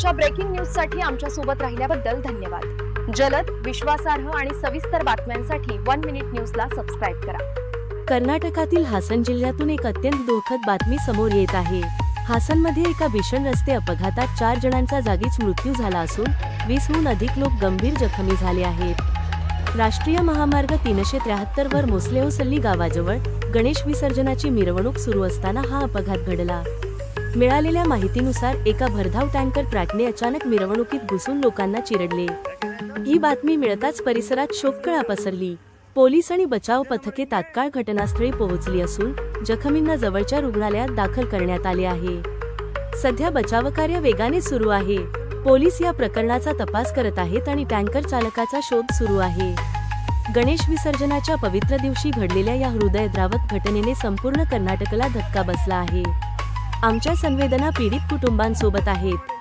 आजच्या ब्रेकिंग न्यूजसाठी आमच्यासोबत राहिल्याबद्दल धन्यवाद. जलद विश्वासार्ह आणि सविस्तर बातम्यांसाठी वन मिनिट न्यूजला सबस्क्राईब करा. कर्नाटकातील हासन जिल्ह्यातून एक अत्यंत दुःखद बातमी समोर येत आहे. हासनमध्ये एका भीषण रस्ते अपघातात चार जणांचा जागीच मृत्यू झाला असून वीसहून अधिक लोक गंभीर जखमी झाले आहेत. राष्ट्रीय महामार्ग तीनशे त्र्याहत्तर वर मोसलेओसल्ली गावाजवळ गणेश विसर्जनाची मिरवणूक सुरू असताना हा अपघात घडला. मिळालेल्या माहितीनुसार एका भरधाव टँकर ट्रॅकने अचानक मिरवणुकीत घुसून लोकांना चिरडले. ही बातमी मिळताच परिसरात शोककळा पसरली. पोलीस आणि बचाव पथके तात्काळ घटनास्थळी पोहोचली असून जखमींना जवळच्या रुग्णालयात दाखल करण्यात आले आहे. सध्या बचावकार्य वेगाने सुरू आहे. पोलीस या प्रकरणाचा तपास करत आहेत आणि टँकर चालकाचा शोध सुरू आहे. गणेश विसर्जनाच्या पवित्र दिवशी घडलेल्या या हृदयद्रावक घटनेने संपूर्ण कर्नाटकला धक्का बसला आहे. आमच्या संवेदना पीडित कुटुंबांसोबत आहेत.